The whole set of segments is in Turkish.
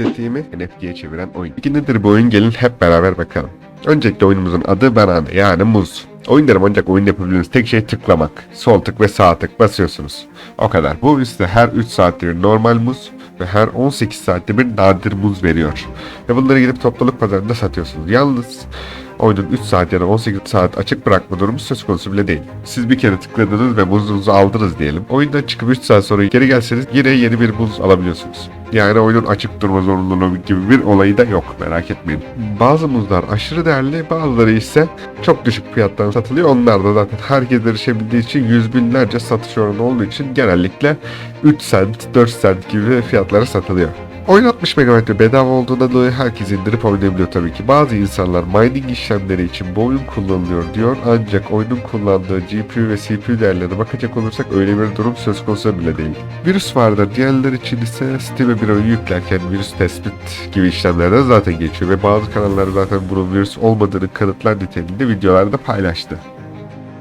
estetiğimi NFT'ye çeviren oyun. Peki nedir bu oyun? Gelin hep beraber bakalım. Öncelikle oyunumuzun adı Banana yani muz. Oyun derim ancak oyun yapabildiğiniz tek şey tıklamak. Sol tık ve sağ tık basıyorsunuz. O kadar. Bu üstte her 3 saatte bir normal muz ve her 18 saatte bir nadir muz veriyor. Ve bunları gidip topluluk pazarında satıyorsunuz. Yalnız oyunun 3 saat ya da 18 saat açık bırakma durumu söz konusu bile değil. Siz bir kere tıkladınız ve muzunuzu aldınız diyelim. Oyundan çıkıp 3 saat sonra geri gelseniz yine yeni bir muz alabiliyorsunuz. Yani oyunun açık durma zorunluluğu gibi bir olayı da yok merak etmeyin. Bazı muzlar aşırı değerli bazıları ise çok düşük fiyattan satılıyor. Onlar da zaten herkes erişebildiği için yüz binlerce satış oranı olduğu için genellikle 3 sent, 4 sent gibi fiyatlara satılıyor. Oyun 60 MB ve bedava olduğundan dolayı herkes indirip oynayabiliyor tabii ki. Bazı insanlar mining işlemleri için bu oyun kullanılıyor diyor ancak oyunun kullandığı GPU ve CPU değerlerine bakacak olursak öyle bir durum söz konusu bile değil. Virüs vardır diğerler için ise Steam'e bir oyun yüklerken virüs tespit gibi işlemlerden zaten geçiyor ve bazı kanallar zaten bunun virüs olmadığını kanıtlar niteliğinde videolarda paylaştı.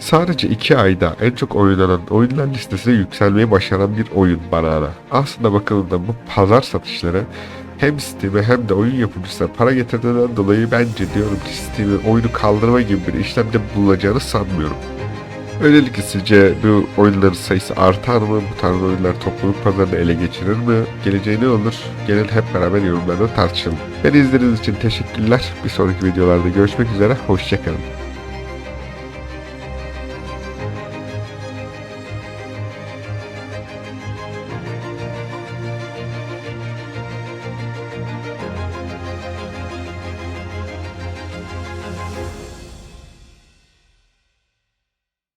Sadece 2 ayda en çok oynanan oyunlar listesine yükselmeyi başaran bir oyun Banana. Aslında bakıldığında bu pazar satışları hem Steam'e hem de oyun yapımcısına para getirdiğinden dolayı bence diyorum ki Steam'in oyunu kaldırma gibi bir işlemde bulunacağını sanmıyorum. Öylelikle sizce bu oyunların sayısı artar mı? Bu tarz oyunlar topluluk pazarını ele geçirir mi? Geleceği ne olur? Gelin hep beraber yorumlarda tartışalım. Beni izlediğiniz için teşekkürler. Bir sonraki videolarda görüşmek üzere. Hoşçakalın.